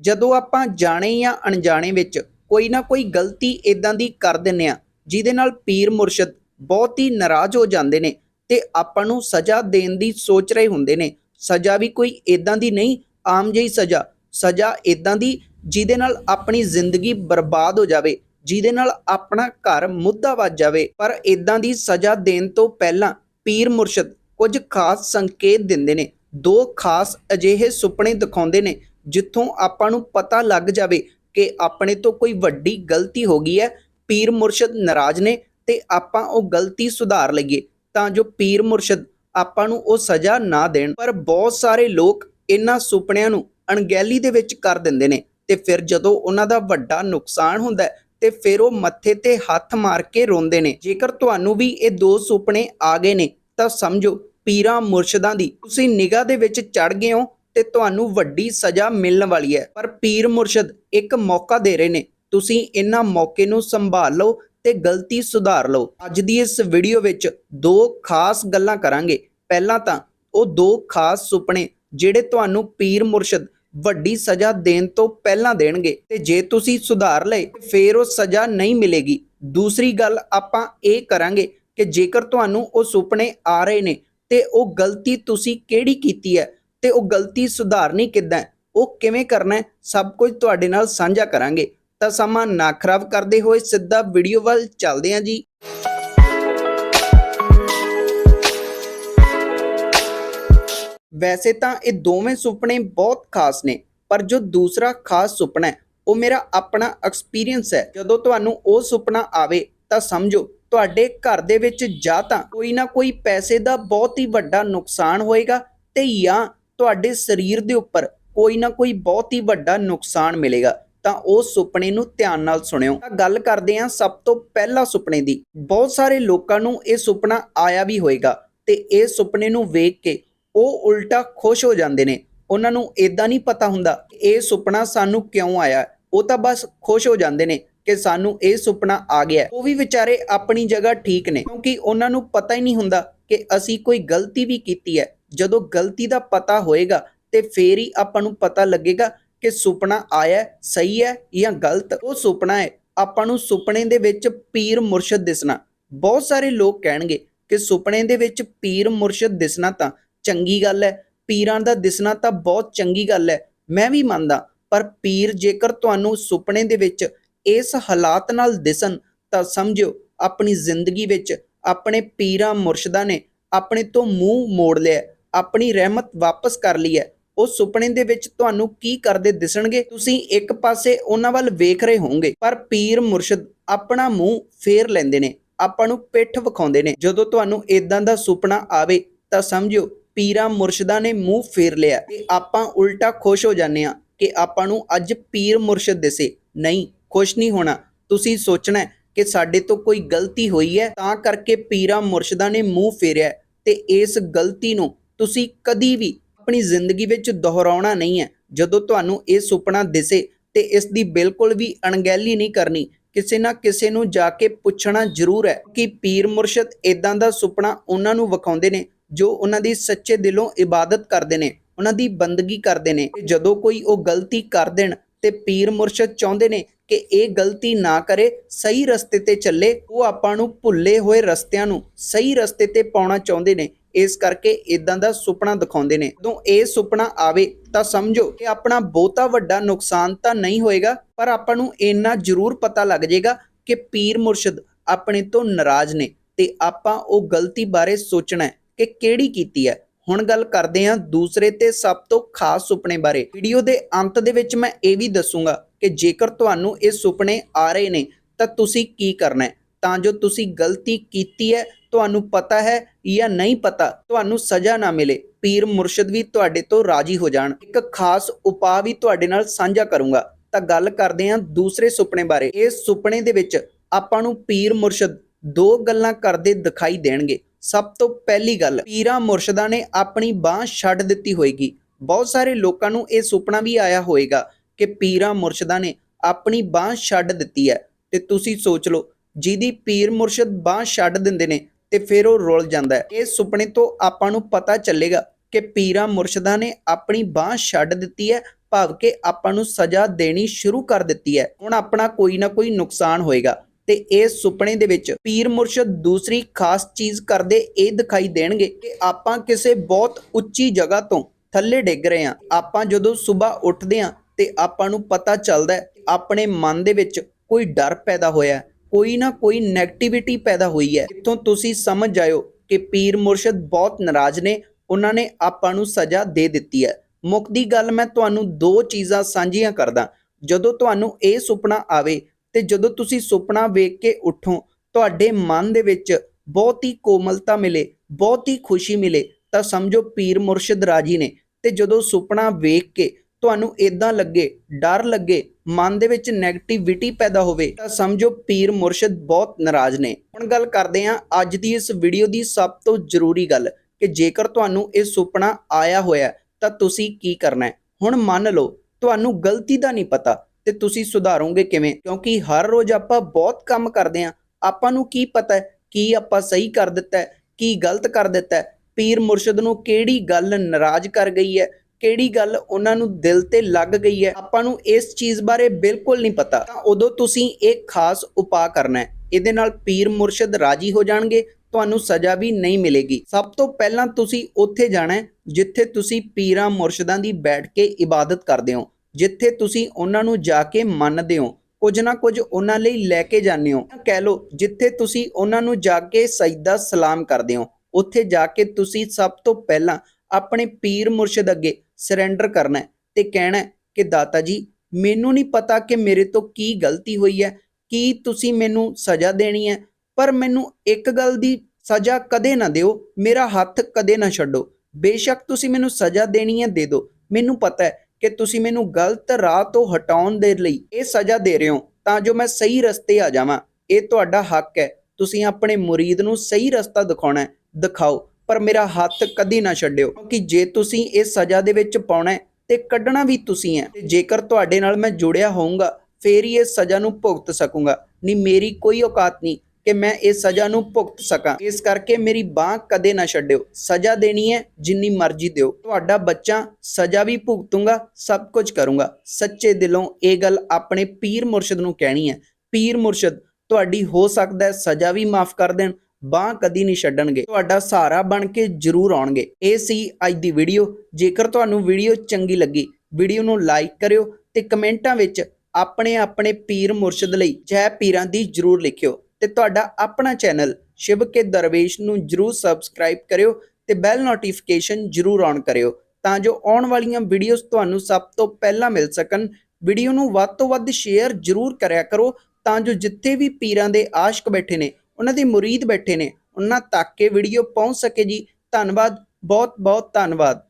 ਜਦੋਂ ਆਪਾਂ ਜਾਣੇ ਜਾਂ ਅਣਜਾਣੇ ਵਿੱਚ ਕੋਈ ਨਾ ਕੋਈ ਗਲਤੀ ਇਦਾਂ ਦੀ ਕਰ ਦਿੰਨੇ ਆ ਜਿਹਦੇ ਨਾਲ ਪੀਰ ਮੁਰਸ਼ਦ ਬਹੁਤ ਹੀ ਨਾਰਾਜ਼ ਹੋ ਜਾਂਦੇ ਨੇ ਤੇ ਆਪਾਂ ਨੂੰ ਸਜ਼ਾ ਦੇਣ ਦੀ ਸੋਚ ਰਹੇ ਹੁੰਦੇ ਨੇ। ਸਜ਼ਾ ਵੀ ਕੋਈ ਇਦਾਂ ਦੀ ਨਹੀਂ, ਆਮ ਜਿਹੀ ਸਜ਼ਾ। ਸਜ਼ਾ ਇਦਾਂ ਦੀ ਜਿਹਦੇ ਨਾਲ ਆਪਣੀ ਜ਼ਿੰਦਗੀ ਬਰਬਾਦ ਹੋ ਜਾਵੇ, ਜਿਹਦੇ ਨਾਲ ਆਪਣਾ ਘਰ ਮੁੱਦਾ ਵੱਜ ਜਾਵੇ। ਪਰ ਇਦਾਂ ਦੀ ਸਜ਼ਾ ਦੇਣ ਤੋਂ ਪਹਿਲਾਂ ਪੀਰ ਮੁਰਸ਼ਦ ਕੁਝ ਖਾਸ ਸੰਕੇਤ ਦਿੰਦੇ ਨੇ। ਦੋ ਖਾਸ ਅਜਿਹੇ ਸੁਪਨੇ ਦਿਖਾਉਂਦੇ ਨੇ ਜਿੱਥੋਂ ਆਪਾਂ ਨੂੰ ਪਤਾ ਲੱਗ ਜਾਵੇ ਕਿ ਆਪਣੇ ਤੋਂ ਕੋਈ ਵੱਡੀ ਗਲਤੀ ਹੋ ਗਈ ਹੈ, ਪੀਰ ਮੁਰਸ਼ਦ ਨਾਰਾਜ਼ ਨੇ ਤੇ ਆਪਾਂ ਉਹ ਗਲਤੀ ਸੁਧਾਰ ਲਈਏ ਤਾਂ ਜੋ ਪੀਰ ਮੁਰਸ਼ਦ ਆਪਾਂ ਨੂੰ ਉਹ ਸਜ਼ਾ ਨਾ ਦੇਣ। ਪਰ ਬਹੁਤ ਸਾਰੇ ਲੋਕ ਇਹਨਾਂ ਸੁਪਨਿਆਂ ਨੂੰ ਅਣਗਹਿਲੀ ਦੇ ਵਿੱਚ ਕਰ ਦਿੰਦੇ ਨੇ ਤੇ ਫਿਰ ਜਦੋਂ ਉਹਨਾਂ ਦਾ ਵੱਡਾ ਨੁਕਸਾਨ ਹੁੰਦਾ ਤੇ ਫਿਰ ਉਹ ਮੱਥੇ ਤੇ ਹੱਥ ਮਾਰ ਕੇ ਰੋਂਦੇ ਨੇ। ਜੇਕਰ ਤੁਹਾਨੂੰ ਵੀ ਇਹ ਦੋ ਸੁਪਨੇ ਆ ਗਏ ਨੇ, ਤਾਂ ਸਮਝੋ ਪੀਰਾਂ ਮੁਰਸ਼ਦਾਂ ਦੀ ਤੁਸੀਂ ਨਿਗਾਹ ਦੇ ਵਿੱਚ ਚੜ ਗਏ ਹੋ ਤੇ ਤੁਹਾਨੂੰ ਵੱਡੀ ਸਜ਼ਾ ਮਿਲਣ ਵਾਲੀ ਹੈ। ਪਰ ਪੀਰ ਮੁਰਸ਼ਦ ਇੱਕ ਮੌਕਾ ਦੇ ਰਹੇ ਨੇ। ਤੁਸੀਂ ਇਹਨਾਂ ਮੌਕੇ ਨੂੰ ਸੰਭਾਲ ਲਓ ਤੇ ਗਲਤੀ ਸੁਧਾਰ ਲਓ। ਅੱਜ ਦੀ ਇਸ ਵੀਡੀਓ ਵਿੱਚ ਦੋ ਖਾਸ ਗੱਲਾਂ ਕਰਾਂਗੇ। ਪਹਿਲਾਂ ਤਾਂ ਉਹ ਦੋ ਖਾਸ ਸੁਪਨੇ ਜਿਹੜੇ ਤੁਹਾਨੂੰ ਪੀਰ ਮੁਰਸ਼ਦ ਵੱਡੀ ਸਜ਼ਾ ਦੇਣ ਤੋਂ ਪਹਿਲਾਂ ਦੇਣਗੇ। ਤੇ ਜੇ ਤੁਸੀਂ ਸੁਧਾਰ ਲਏ, ਫੇਰ ਉਹ ਸਜ਼ਾ ਨਹੀਂ ਮਿਲੇਗੀ। ਦੂਸਰੀ ਗੱਲ ਆਪਾਂ ਇਹ ਕਰਾਂਗੇ ਕਿ ਜੇਕਰ ਤੁਹਾਨੂੰ ਉਹ ਸੁਪਨੇ ਆ ਰਹੇ ਨੇ ਤੇ ਉਹ ਗਲਤੀ ਤੁਸੀਂ ਕਿਹੜੀ ਕੀਤੀ ਹੈ ਤੇ ਉਹ ਗਲਤੀ ਸੁਧਾਰਨੀ ਕਿੱਦਾਂ ਉਹ ਕਿਵੇਂ ਕਰਨਾ ਸਭ ਕੁਝ ਤੁਹਾਡੇ ਨਾਲ ਸਾਂਝਾ ਕਰਾਂਗੇ। ਤਾਂ ਸਮਾਂ ਨਾ ਖਰਾਬ ਕਰਦੇ ਹੋਏ ਸਿੱਧਾ ਵੀਡੀਓ ਵੱਲ ਚੱਲਦੇ ਹਾਂ ਜੀ। ਵੈਸੇ ਤਾਂ ਇਹ ਦੋਵੇਂ ਸੁਪਨੇ ਬਹੁਤ ਖਾਸ ਨੇ, ਪਰ ਜੋ ਦੂਸਰਾ ਖਾਸ ਸੁਪਨਾ ਹੈ, ਉਹ ਮੇਰਾ ਆਪਣਾ ਐਕਸਪੀਰੀਅੰਸ ਹੈ। ਜਦੋਂ ਤੁਹਾਨੂੰ ਉਹ ਸੁਪਨਾ ਆਵੇ, ਤਾਂ ਸਮਝੋ, ਤੁਹਾਡੇ ਘਰ ਦੇ ਵਿੱਚ ਜਾਂ ਤਾਂ ਕੋਈ ਨਾ ਕੋਈ ਪੈਸੇ ਦਾ ਬਹੁਤ ਹੀ ਵੱਡਾ ਨੁਕਸਾਨ ਹੋਏਗਾ ਤੇ ਜਾਂ ਤੁਹਾਡੇ ਸਰੀਰ ਦੇ ਉੱਪਰ ਕੋਈ ਨਾ ਕੋਈ ਬਹੁਤ ਹੀ ਵੱਡਾ ਨੁਕਸਾਨ ਮਿਲੇਗਾ, ਤਾਂ ਉਹ ਸੁਪਨੇ ਨੂੰ ਧਿਆਨ ਨਾਲ ਸੁਣਿਓ। ਤਾਂ ਗੱਲ ਕਰਦੇ ਹਾਂ ਸਭ ਤੋਂ ਪਹਿਲਾ ਸੁਪਨੇ ਦੀ। ਬਹੁਤ ਸਾਰੇ ਲੋਕਾਂ ਨੂੰ ਇਹ ਸੁਪਨਾ ਆਇਆ ਵੀ ਹੋਏਗਾ ਤੇ ਇਹ ਸੁਪਨੇ ਨੂੰ ਵੇਖ ਕੇ ਉਹ ਉਲਟਾ ਖੁਸ਼ ਹੋ ਜਾਂਦੇ ਨੇ। ਉਹਨਾਂ ਨੂੰ ਇਦਾਂ ਨਹੀਂ ਪਤਾ ਹੁੰਦਾ ਇਹ ਸੁਪਨਾ ਸਾਨੂੰ ਕਿਉਂ ਆਇਆ। ਉਹ ਤਾਂ ਬਸ ਖੁਸ਼ ਹੋ ਜਾਂਦੇ ਨੇ ਕਿ ਸਾਨੂੰ ਇਹ ਸੁਪਨਾ ਆ ਗਿਆ। ਉਹ ਵੀ ਵਿਚਾਰੇ ਆਪਣੀ ਜਗ੍ਹਾ ਠੀਕ ਨੇ, ਕਿਉਂਕਿ ਉਹਨਾਂ ਨੂੰ ਪਤਾ ਹੀ ਨਹੀਂ ਹੁੰਦਾ ਕਿ ਅਸੀਂ ਕੋਈ ਗਲਤੀ ਵੀ ਕੀਤੀ ਹੈ। ਜਦੋਂ ਗਲਤੀ ਦਾ ਪਤਾ ਹੋਏਗਾ ਤੇ ਫੇਰ ਹੀ ਆਪਾਂ ਨੂੰ ਪਤਾ ਲੱਗੇਗਾ ਕਿ ਸੁਪਨਾ ਆਇਆ ਸਹੀ ਹੈ ਜਾਂ ਗਲਤ। ਉਹ ਸੁਪਨਾ ਹੈ, ਆਪਾਂ ਨੂੰ ਸੁਪਨੇ ਦੇ ਵਿੱਚ ਪੀਰ ਮੁਰਸ਼ਦ ਦਿਸਣਾ। ਬਹੁਤ ਸਾਰੇ ਲੋਕ ਕਹਿਣਗੇ ਕਿ ਸੁਪਨੇ ਦੇ ਵਿੱਚ ਪੀਰ ਮੁਰਸ਼ਦ ਦਿਸਣਾ ਤਾਂ ਚੰਗੀ ਗੱਲ ਹੈ, ਪੀਰਾਂ ਦਾ ਦਿਸਣਾ ਤਾਂ ਬਹੁਤ ਚੰਗੀ ਗੱਲ ਹੈ, ਮੈਂ ਵੀ ਮੰਨਦਾ। ਪਰ ਪੀਰ ਜੇਕਰ ਤੁਹਾਨੂੰ ਸੁਪਨੇ ਦੇ ਵਿੱਚ ਇਸ ਹਾਲਾਤ ਨਾਲ ਦਿਸਣ ਤਾਂ ਸਮਝਿਓ, ਆਪਣੀ ਜ਼ਿੰਦਗੀ ਵਿੱਚ ਆਪਣੇ ਪੀਰਾਂ ਮੁਰਸ਼ਦਾਂ ਨੇ ਆਪਣੇ ਤੋਂ ਮੂੰਹ ਮੋੜ ਲਿਆ ਆਪਣੀ ਰਹਿਮਤ ਵਾਪਸ ਕਰ ਲਈ ਹੈ। ਉਹ ਸੁਪਨੇ ਦੇ ਵਿੱਚ ਤੁਹਾਨੂੰ ਕੀ ਕਰਦੇ ਦਿਸਣਗੇ? ਤੁਸੀਂ ਇੱਕ ਪਾਸੇ ਉਹਨਾਂ ਵੱਲ ਵੇਖ ਰਹੇ ਹੋਵੋਗੇ, ਪਰ ਪੀਰ ਮੁਰਸ਼ਦ ਆਪਣਾ ਮੂੰਹ ਫੇਰ ਲੈਂਦੇ ਨੇ, ਆਪਾਂ ਨੂੰ ਪਿੱਠ ਵਿਖਾਉਂਦੇ ਨੇ। ਜਦੋਂ ਤੁਹਾਨੂੰ ਇਦਾਂ ਦਾ ਸੁਪਨਾ ਆਵੇ, ਤਾਂ ਸਮਝਿਓ, ਪੀਰਾਂ ਮੁਰਸ਼ਦਾਂ ਨੇ ਮੂੰਹ ਫੇਰ ਲਿਆ। ਤੇ ਆਪਾਂ ਉਲਟਾ ਖੁਸ਼ ਹੋ ਜਾਂਦੇ ਆ ਕਿ ਆਪਾਂ ਨੂੰ ਅੱਜ ਪੀਰ ਮੁਰਸ਼ਦ ਦਿਸੇ। ਨਹੀਂ, ਖੁਸ਼ ਨਹੀਂ ਹੋਣਾ। ਤੁਸੀਂ ਸੋਚਣਾ ਕਿ ਸਾਡੇ ਤੋਂ ਕੋਈ ਗਲਤੀ ਹੋਈ ਹੈ, ਤਾਂ ਕਰਕੇ ਪੀਰਾਂ ਮੁਰਸ਼ਦਾਂ ਨੇ ਮੂੰਹ ਫੇਰਿਆ ਤੇ ਇਸ ਗਲਤੀ ਨੂੰ ਤੁਸੀਂ ਕਦੀ ਵੀ ਆਪਣੀ ਜ਼ਿੰਦਗੀ ਵਿੱਚ ਦੁਹਰਾਉਣਾ ਨਹੀਂ ਹੈ। ਜਦੋਂ ਤੁਹਾਨੂੰ ਇਹ ਸੁਪਨਾ ਦਿਸੇ ਤੇ ਇਸ ਦੀ ਬਿਲਕੁਲ ਵੀ ਅਣਗਹਿਲੀ ਨਹੀਂ ਕਰਨੀ, ਕਿਸੇ ਨਾ ਕਿਸੇ ਨੂੰ ਜਾ ਕੇ ਪੁੱਛਣਾ ਜ਼ਰੂਰ ਹੈ ਕਿ ਪੀਰ ਮੁਰਸ਼ਦ ਇਦਾਂ ਦਾ ਸੁਪਨਾ ਉਹਨਾਂ ਨੂੰ ਵਿਖਾਉਂਦੇ ਨੇ, ਜੋ ਉਹਨਾਂ ਦੀ ਸੱਚੇ ਦਿਲੋਂ ਇਬਾਦਤ ਕਰਦੇ ਨੇ, ਉਹਨਾਂ ਦੀ ਬੰਦਗੀ ਕਰਦੇ ਨੇ। ਜਦੋਂ ਕੋਈ ਉਹ ਗਲਤੀ ਕਰ ਦੇਣ ਤੇ ਪੀਰ ਮੁਰਸ਼ਦ ਚਾਹੁੰਦੇ ਨੇ ਕਿ ਇਹ ਗਲਤੀ ਨਾ ਕਰੇ, ਸਹੀ ਰਸਤੇ ਤੇ ਚੱਲੇ, ਉਹ ਆਪਾਂ ਨੂੰ ਭੁੱਲੇ ਹੋਏ ਰਸਤਿਆਂ ਨੂੰ ਸਹੀ ਰਸਤੇ ਤੇ ਪਾਉਣਾ ਚਾਹੁੰਦੇ ਨੇ। ਇਸ ਕਰਕੇ ਇਦਾਂ ਦਾ ਸੁਪਨਾ ਦਿਖਾਉਂਦੇ ਨੇ। ਜਦੋਂ ਇਹ ਸੁਪਨਾ ਆਵੇ ਤਾਂ ਸਮਝੋ ਕਿ ਆਪਣਾ ਬਹੁਤਾ ਵੱਡਾ ਨੁਕਸਾਨ ਤਾਂ ਨਹੀਂ ਹੋਏਗਾ, ਪਰ ਆਪਾਂ ਨੂੰ ਇੰਨਾ ਜ਼ਰੂਰ ਪਤਾ ਲੱਗ ਜਾਏਗਾ ਕਿ ਪੀਰ ਮੁਰਸ਼ਦ ਆਪਣੇ ਤੋਂ ਨਾਰਾਜ਼ ਨੇ ਤੇ ਆਪਾਂ ਉਹ ਗਲਤੀ ਬਾਰੇ ਸੋਚਣਾ ਹੈ ਕਿ ਕਿਹੜੀ ਕੀਤੀ ਹੈ। ਹੁਣ ਗੱਲ ਕਰਦੇ ਹਾਂ ਦੂਸਰੇ ਤੇ ਸਭ ਤੋਂ ਖਾਸ ਸੁਪਨੇ ਬਾਰੇ। ਵੀਡੀਓ ਦੇ ਅੰਤ ਦੇ ਵਿੱਚ ਮੈਂ ਇਹ ਵੀ ਦੱਸੂਗਾ ਕਿ ਜੇਕਰ ਤੁਹਾਨੂੰ ਇਹ ਸੁਪਨੇ ਆ ਰਹੇ ਨੇ ਤਾਂ ਤੁਸੀਂ ਕੀ ਕਰਨਾ ਹੈ। ਤਾਂ ਜੋ ਤੁਸੀਂ ਗਲਤੀ ਕੀਤੀ ਹੈ, ਤੁਹਾਨੂੰ ਪਤਾ ਹੈ ਜਾਂ ਨਹੀਂ ਪਤਾ, ਤੁਹਾਨੂੰ ਸਜ਼ਾ ਨਾ ਮਿਲੇ। ਪੀਰ ਮੁਰਸ਼ਦ ਵੀ ਤੁਹਾਡੇ ਤੋਂ ਰਾਜੀ ਹੋ ਜਾਣ। ਇੱਕ ਖਾਸ ਉਪਾਅ ਵੀ ਤੁਹਾਡੇ ਨਾਲ ਸਾਂਝਾ ਕਰੂੰਗਾ। ਤਾਂ ਗੱਲ ਕਰਦੇ ਹਾਂ ਦੂਸਰੇ ਸੁਪਨੇ ਬਾਰੇ। ਇਸ ਸੁਪਨੇ ਦੇ ਵਿੱਚ ਆਪਾਂ ਨੂੰ ਪੀਰ ਮੁਰਸ਼ਦ ਦੋ ਗੱਲਾਂ ਕਰਦੇ ਦਿਖਾਈ ਦੇਣਗੇ। ਸਭ ਤੋਂ ਪਹਿਲੀ ਗੱਲ, ਪੀਰਾਂ ਮੁਰਸ਼ਦਾਂ ਨੇ ਆਪਣੀ ਬਾਹ ਛੱਡ ਦਿੱਤੀ ਹੋਏਗੀ। ਬਹੁਤ ਸਾਰੇ ਲੋਕਾਂ ਨੂੰ ਇਹ ਸੁਪਨਾ ਵੀ ਆਇਆ ਹੋਏਗਾ ਕਿ ਪੀਰਾਂ ਮੁਰਸ਼ਦਾਂ ਨੇ ਆਪਣੀ ਬਾਹ ਛੱਡ ਦਿੱਤੀ ਹੈ। ਤੇ ਤੁਸੀਂ ਸੋਚ ਲਓ ਜਿਹਦੀ ਪੀਰ ਮੁਰਸ਼ਦ ਬਾਹ ਛੱਡ ਦਿੰਦੇ ਨੇ ਤੇ ਫਿਰ ਉਹ ਰੁਲ ਜਾਂਦਾ ਹੈ। ਇਸ ਸੁਪਨੇ ਤੋਂ ਆਪਾਂ ਨੂੰ ਪਤਾ ਚੱਲੇਗਾ ਕਿ ਪੀਰਾਂ ਮੁਰਸ਼ਦਾਂ ਨੇ ਆਪਣੀ ਬਾਹ ਛੱਡ ਦਿੱਤੀ ਹੈ, ਭਾਵ ਕਿ ਆਪਾਂ ਨੂੰ ਸਜ਼ਾ ਦੇਣੀ ਸ਼ੁਰੂ ਕਰ ਦਿੱਤੀ ਹੈ। ਹੁਣ ਆਪਣਾ ਕੋਈ ਨਾ ਕੋਈ ਨੁਕਸਾਨ ਹੋਏਗਾ ਤੇ ਇਸ ਸੁਪਨੇ ਦੇ ਵਿੱਚ ਪੀਰ ਮੁਰਸ਼ਦ ਦੂਸਰੀ ਖਾਸ ਚੀਜ਼ ਕਰਦੇ ਇਹ ਦਿਖਾਈ ਦੇਣਗੇ ਕਿ ਆਪਾਂ ਕਿਸੇ ਬਹੁਤ ਉੱਚੀ ਜਗ੍ਹਾ ਤੋਂ ਥੱਲੇ ਡਿੱਗ ਰਹੇ ਹਾਂ। ਆਪਾਂ ਜਦੋਂ ਸਵੇਰ ਉੱਠਦੇ ਹਾਂ ਤੇ ਆਪਾਂ ਨੂੰ ਪਤਾ ਚੱਲਦਾ ਹੈ, ਆਪਣੇ ਮਨ ਦੇ ਵਿੱਚ ਕੋਈ ਡਰ ਪੈਦਾ ਹੋਇਆ ਕੋਈ ਨਾ ਕੋਈ 네ਗੇਟਿਵਿਟੀ ਪੈਦਾ ਹੋਈ ਹੈ। ਇੱਥੋਂ ਤੁਸੀਂ ਸਮਝ ਜਾਇਓ ਕਿ ਪੀਰ ਮੁਰਸ਼ਦ ਬਹੁਤ ਨਾਰਾਜ਼ ਨੇ, ਉਹਨਾਂ ਨੇ ਆਪਾਂ ਨੂੰ ਸਜ਼ਾ ਦੇ ਦਿੱਤੀ ਹੈ। ਮੁੱਖ ਦੀ ਗੱਲ ਮੈਂ ਤੁਹਾਨੂੰ ਦੋ ਚੀਜ਼ਾਂ ਸਾਂਝੀਆਂ ਕਰਦਾ। ਜਦੋਂ ਤੁਹਾਨੂੰ ਇਹ ਸੁਪਨਾ ਆਵੇ ਤੇ ਜਦੋਂ ਤੁਸੀਂ ਸੁਪਨਾ ਵੇਖ ਕੇ ਉਠੋ, ਤੁਹਾਡੇ ਮਨ ਦੇ ਵਿੱਚ ਬਹੁਤ ਹੀ ਕੋਮਲਤਾ ਮਿਲੇ, ਬਹੁਤ ਹੀ ਖੁਸ਼ੀ ਮਿਲੇ, ਤਾਂ ਸਮਝੋ ਪੀਰ ਮੁਰਸ਼ਿਦ ਰਾਜੀ ਨੇ। ਤੇ ਜਦੋਂ ਸੁਪਨਾ ਵੇਖ ਕੇ ਤੁਹਾਨੂੰ ਇਦਾਂ ਲੱਗੇ, ਡਰ ਲੱਗੇ, ਮਨ ਦੇ ਵਿੱਚ 네ਗੇਟਿਵਿਟੀ ਪੈਦਾ ਹੋਵੇ, ਤਾਂ ਸਮਝੋ ਪੀਰ ਮੁਰਸ਼ਿਦ ਬਹੁਤ ਨਾਰਾਜ਼ ਨੇ। ਹੁਣ ਗੱਲ ਕਰਦੇ ਹਾਂ ਅੱਜ ਦੀ ਇਸ ਵੀਡੀਓ ਦੀ ਸਭ ਤੋਂ ਜ਼ਰੂਰੀ ਗੱਲ ਕਿ ਜੇਕਰ ਤੁਹਾਨੂੰ ਇਹ ਸੁਪਨਾ ਆਇਆ ਹੋਇਆ ਤਾਂ ਤੁਸੀਂ ਕੀ ਕਰਨਾ ਹੈ? ਹੁਣ ਮੰਨ ਲਓ, ਤੁਹਾਨੂੰ ਗਲਤੀ ਦਾ ਨਹੀਂ ਪਤਾ, ਤੇ ਤੁਸੀਂ ਸੁਧਾਰੋਗੇ ਕਿਵੇਂ? ਕਿਉਂਕਿ ਹਰ ਰੋਜ਼ ਆਪਾਂ ਬਹੁਤ ਕੰਮ ਕਰਦੇ ਹਾਂ, ਆਪਾਂ ਨੂੰ ਕੀ ਪਤਾ ਹੈ ਕੀ ਆਪਾਂ ਸਹੀ ਕਰ ਦਿੱਤਾ ਕੀ ਗਲਤ ਕਰ ਦਿੱਤਾ ਪੀਰ ਮੁਰਸ਼ਿਦ ਨੂੰ ਕਿਹੜੀ ਗੱਲ ਨਾਰਾਜ਼ ਕਰ ਗਈ ਹੈ? ਕਿਹੜੀ ਗੱਲ ਉਹਨਾਂ ਨੂੰ ਦਿਲ ਤੇ ਲੱਗ ਗਈ ਹੈ, ਆਪਾਂ ਨੂੰ ਇਸ ਚੀਜ਼ ਬਾਰੇ ਬਿਲਕੁਲ ਨਹੀਂ ਪਤਾ। ਤਾਂ ਉਦੋਂ ਤੁਸੀਂ ਇੱਕ ਖਾਸ ਉਪਾਅ ਕਰਨਾ ਹੈ। ਇਹਦੇ ਨਾਲ ਪੀਰ ਮੁਰਸ਼ਿਦ ਰਾਜੀ ਹੋ ਜਾਣਗੇ, ਤੁਹਾਨੂੰ ਸਜ਼ਾ ਵੀ ਨਹੀਂ ਮਿਲੇਗੀ। ਸਭ ਤੋਂ ਪਹਿਲਾਂ ਤੁਸੀਂ ਉੱਥੇ ਜਾਣਾ ਹੈ, ਜਿੱਥੇ ਤੁਸੀਂ ਪੀਰਾਂ ਮੁਰਸ਼ਿਦਾਂ ਦੀ ਬੈਠ ਕੇ ਇਬਾਦਤ ਕਰਦੇ ਹੋ। ਜਿੱਥੇ ਤੁਸੀਂ ਉਹਨਾਂ ਨੂੰ ਜਾ ਕੇ ਮੰਨਦੇ ਹੋ। ਕੁਝ ਨਾ ਕੁਝ ਉਹਨਾਂ ਲਈ ਲੈ ਕੇ ਜਾਂਦੇ ਹੋ। ਕਹਿ ਲਓ, ਜਿੱਥੇ ਤੁਸੀਂ ਉਹਨਾਂ ਨੂੰ ਜਾ ਕੇ ਸਜਦਾ ਸਲਾਮ ਕਰਦੇ ਹੋ, ਉੱਥੇ ਜਾ ਕੇ ਤੁਸੀਂ ਸਭ ਤੋਂ ਪਹਿਲਾਂ ਆਪਣੇ ਪੀਰ ਮੁਰਸ਼ਿਦ ਅੱਗੇ ਸਰੈਂਡਰ ਕਰਨਾ ਹੈ ਤੇ ਕਹਿਣਾ ਕਿ ਦਾਤਾ ਜੀ, ਮੈਨੂੰ ਨਹੀਂ ਪਤਾ ਕਿ ਮੇਰੇ ਤੋਂ ਕੀ ਗਲਤੀ ਹੋਈ ਹੈ, ਕੀ ਤੁਸੀਂ ਮੈਨੂੰ ਸਜ਼ਾ ਦੇਣੀ ਹੈ, ਪਰ ਮੈਨੂੰ ਇੱਕ ਗੱਲ ਦੀ ਸਜ਼ਾ ਕਦੇ ਨਾ ਦਿਓ, ਮੇਰਾ ਹੱਥ ਕਦੇ ਨਾ ਛੱਡੋ। ਬੇਸ਼ੱਕ ਤੁਸੀਂ ਮੈਨੂੰ ਸਜ਼ਾ ਦੇਣੀ ਹੈ, ਦੇ ਦਿਓ। ਮੈਨੂੰ ਪਤਾ ਹੈ ਕਿ ਤੁਸੀਂ ਮੈਨੂੰ ਗਲਤ ਰਾਹ ਤੋਂ ਹਟਾਉਣ ਦੇ ਲਈ ਇਹ ਸਜ਼ਾ ਦੇ ਰਹੇ ਹੋ, ਤਾਂ ਜੋ ਮੈਂ ਸਹੀ ਰਸਤੇ ਆ ਜਾਵਾਂ। ਇਹ ਤੁਹਾਡਾ ਹੱਕ ਹੈ। ਤੁਸੀਂ ਆਪਣੇ ਮੁਰੀਦ ਨੂੰ ਸਹੀ ਰਸਤਾ ਦਿਖਾਉਣਾ ਹੈ। ਦਿਖਾਓ। ਪਰ ਮੇਰਾ ਹੱਥ ਕਦੀ ਨਾ ਛੱਡਿਓ ਕਿ ਜੇ ਤੁਸੀਂ ਇਹ ਸਜ਼ਾ ਦੇ ਵਿੱਚ ਪਾਉਣਾ ਹੈ, ਤੇ ਕੱਢਣਾ ਵੀ ਤੁਸੀਂ ਹੈ। ਜੇਕਰ ਤੁਹਾਡੇ ਨਾਲ ਮੈਂ ਜੁੜਿਆ ਹੋਊਂਗਾ, ਫੇਰ ਹੀ ਇਹ ਸਜ਼ਾ ਨੂੰ ਭੁਗਤ ਸਕੂੰਗਾ। ਨਹੀਂ ਮੇਰੀ ਕੋਈ ਔਕਾਤ ਨਹੀਂ ਕਿ ਮੈਂ ਇਸ ਸਜ਼ਾ ਨੂੰ ਭੁਗਤ ਸਕਾਂ। ਇਸ ਕਰਕੇ ਮੇਰੀ ਬਾਹ ਕਦੇ ਨਾ ਛੱਡਿਓ। ਸਜ਼ਾ ਦੇਣੀ ਹੈ, ਜਿੰਨੀ ਮਰਜ਼ੀ ਦਿਓ। ਤੁਹਾਡਾ ਬੱਚਾ ਸਜ਼ਾ ਵੀ ਭੁਗਤੂਗਾ, ਸਭ ਕੁਝ ਕਰੂੰਗਾ। ਸੱਚੇ ਦਿਲੋਂ ਇਹ ਗੱਲ ਆਪਣੇ ਪੀਰ ਮੁਰਸ਼ਿਦ ਨੂੰ ਕਹਿਣੀ ਹੈ। ਪੀਰ ਮੁਰਸ਼ਿਦ, ਤੁਹਾਡੀ ਹੋ ਸਕਦਾ ਹੈ ਸਜ਼ਾ ਵੀ ਮਾਫ ਕਰ ਦੇਣ ਬਾਹ ਕਦੀ ਨਹੀਂ ਛੱਡਣਗੇ। ਤੁਹਾਡਾ ਸਹਾਰਾ ਬਣ ਕੇ ਜ਼ਰੂਰ ਆਉਣਗੇ। ਇਹ ਸੀ ਅੱਜ ਦੀ ਵੀਡੀਓ। ਜੇਕਰ ਤੁਹਾਨੂੰ ਵੀਡੀਓ ਚੰਗੀ ਲੱਗੀ, ਵੀਡੀਓ ਨੂੰ ਲਾਈਕ ਕਰਿਓ ਤੇ ਕਮੈਂਟਾਂ ਵਿੱਚ ਆਪਣੇ ਆਪਣੇ ਪੀਰ ਮੁਰਸ਼ਿਦ ਲਈ ਜੈ ਪੀਰਾਂ ਦੀ ਜ਼ਰੂਰ ਲਿਖਿਓ ਤੇ ਤੁਹਾਡਾ ਆਪਣਾ ਚੈਨਲ ਸ਼ਿਵ ਕੇ ਦਰਵੇਸ਼ ਨੂੰ ਜ਼ਰੂਰ ਸਬਸਕ੍ਰਾਈਬ ਕਰਿਓ ਤੇ ਬੈਲ ਨੋਟੀਫਿਕੇਸ਼ਨ ਜ਼ਰੂਰ ਔਨ ਕਰਿਓ ਤਾਂ ਜੋ ਆਉਣ ਵਾਲੀਆਂ ਵੀਡੀਓਜ਼ ਤੁਹਾਨੂੰ ਸਭ ਤੋਂ ਪਹਿਲਾਂ ਮਿਲ ਸਕਣ। ਵੀਡੀਓ ਨੂੰ ਵੱਧ ਤੋਂ ਵੱਧ ਸ਼ੇਅਰ ਜ਼ਰੂਰ ਕਰਿਆ ਕਰੋ ਤਾਂ ਜੋ ਜਿੱਥੇ ਵੀ ਪੀਰਾਂ ਦੇ ਆਸ਼ਕ ਬੈਠੇ ਨੇ ਉਹਨਾਂ ਦੇ ਮੁਰੀਦ ਬੈਠੇ ਨੇ। ਉਹਨਾਂ ਤੱਕ ਇਹ ਵੀਡੀਓ ਪਹੁੰਚ ਸਕੇ ਜੀ। ਧੰਨਵਾਦ ਬਹੁਤ ਬਹੁਤ ਧੰਨਵਾਦ।